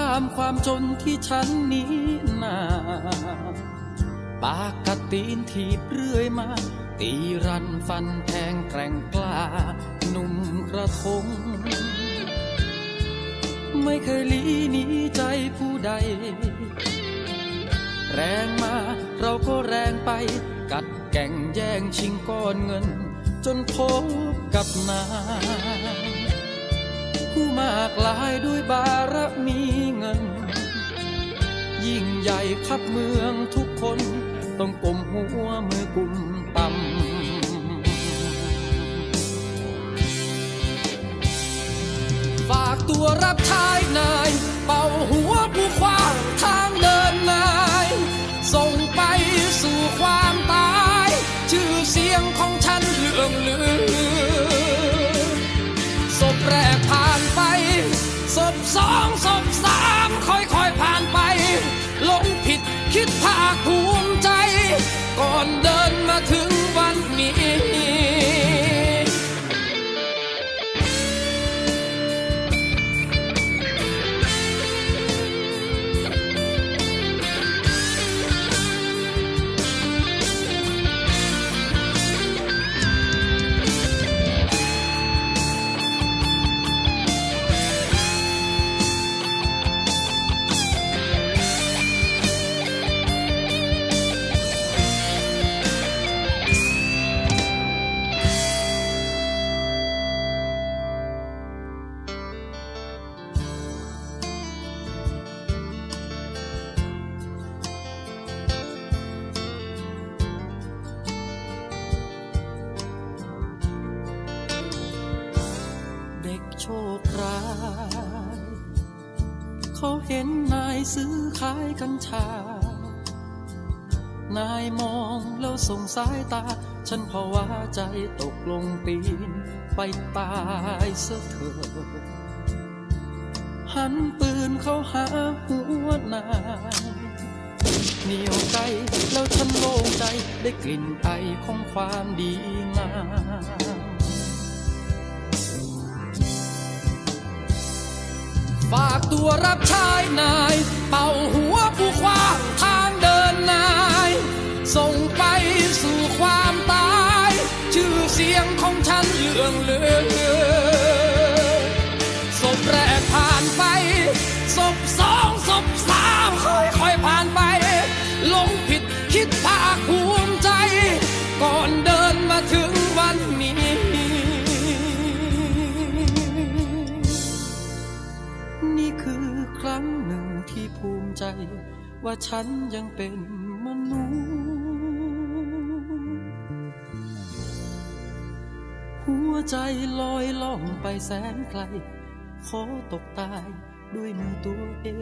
ข้ามความจนที่ฉันหนี้นาปากกตีนถีบเรื่อยมา ตีรันฟันแทงแกร่งกล้าหนุ่มกระทง ไม่เคยลีหนีใจผู้ใด แรงมาเราก็แรงไป กัดแก่งแย่งชิงก้อนเงิน จนพบกับนายผู้มากลายด้วยบาร ยิ่งใหญ่ขับเมืองทุกคน ต้องกลมหัวมือกุมต่ำฝากตัวรับใช้นาย เป่าหัวผู้ขวางทางเดินนาย ส่งไปสู่ความตาย ชื่อเสียงของฉันเลื่องลือศพแรกผ่านไปศพสองศพสาม ขาเห็นนายซื้อขายกัญชา นายมองแล้วส่งสายตา ฉันภาวะใจตกลงตีน ไปตายเสียเถิดหันปืนเข้าหาหัวนายเหนียวไกแล้วฉันโล่งใจได้กลิ่นไอของความดีงาม ตัวรับใช้นายเป่าหู ว่าฉันยังเป็นมนุษย์หัวใจลอยล่องไปแสนไกล ขอตกตายด้วยมือตัวเอง